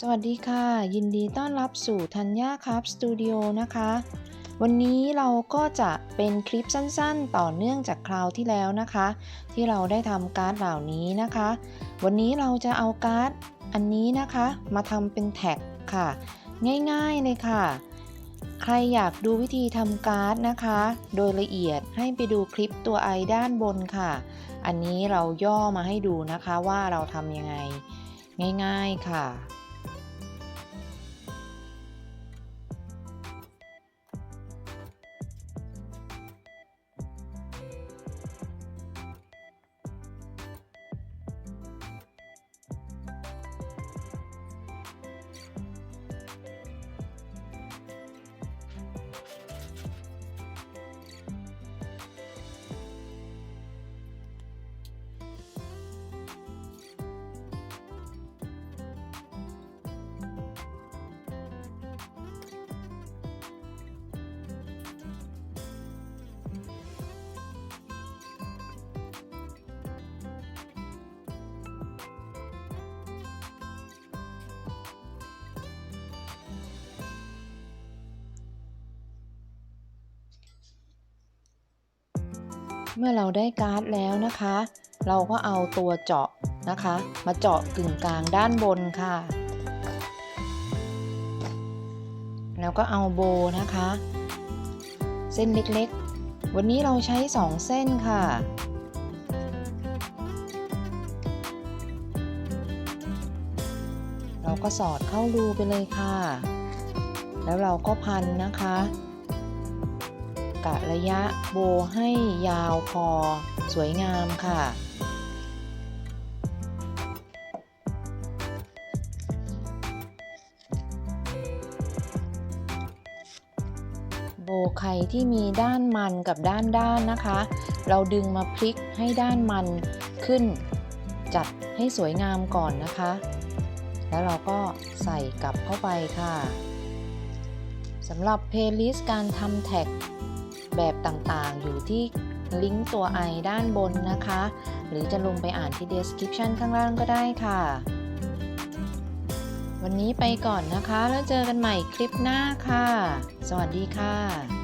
สวัสดีค่ะ ยินดีต้อนรับสู่ธัญญาครับสตูดิโอนะคะ วันนี้เราก็จะเป็นคลิปสั้นๆ ต่อเนื่องจากคราวที่แล้วนะคะ ที่เราได้ทำการ์ดเหล่านี้นะคะ วันนี้เราจะเอาการ์ดอันนี้นะคะ มาทำเป็นแท็กค่ะ ง่ายๆเลยค่ะ ใครอยากดูวิธีทำการ์ดนะคะ โดยละเอียดให้ไปดูคลิปตัวไอด้านบนค่ะ อันนี้เราย่อมาให้ดูนะคะว่าเราทำยังไง ง่ายๆค่ะ เมื่อเราได้การ์ดแล้วนะคะ เราก็เอาตัวเจาะนะคะ มาเจาะกึ่งกลางด้านบนค่ะ แล้วก็เอาโบนะคะ เส้นเล็กๆ วันนี้เราใช้ 2 เส้นค่ะเราก็สอดเข้ารูไปเลยค่ะ แล้วเราก็พันนะคะ กะระยะโบให้ยาวพอ สวยงามค่ะ โบไข่ที่มีด้านมันกับด้านด้านนะคะ เราดึงมาพลิกให้ด้านมันขึ้น จัดให้สวยงามก่อนนะคะ แล้วเราก็ใส่กลับเข้าไปค่ะ สำหรับเพลย์ลิสต์การทำแท็กแบบต่างๆ อยู่ที่ลิงก์ตัวไอด้านบนนะคะ หรือจะลงไปอ่านที่ description ข้างล่างก็ได้ค่ะ วันนี้ไปก่อนนะคะ แล้วเจอกันใหม่คลิปหน้าค่ะ สวัสดีค่ะ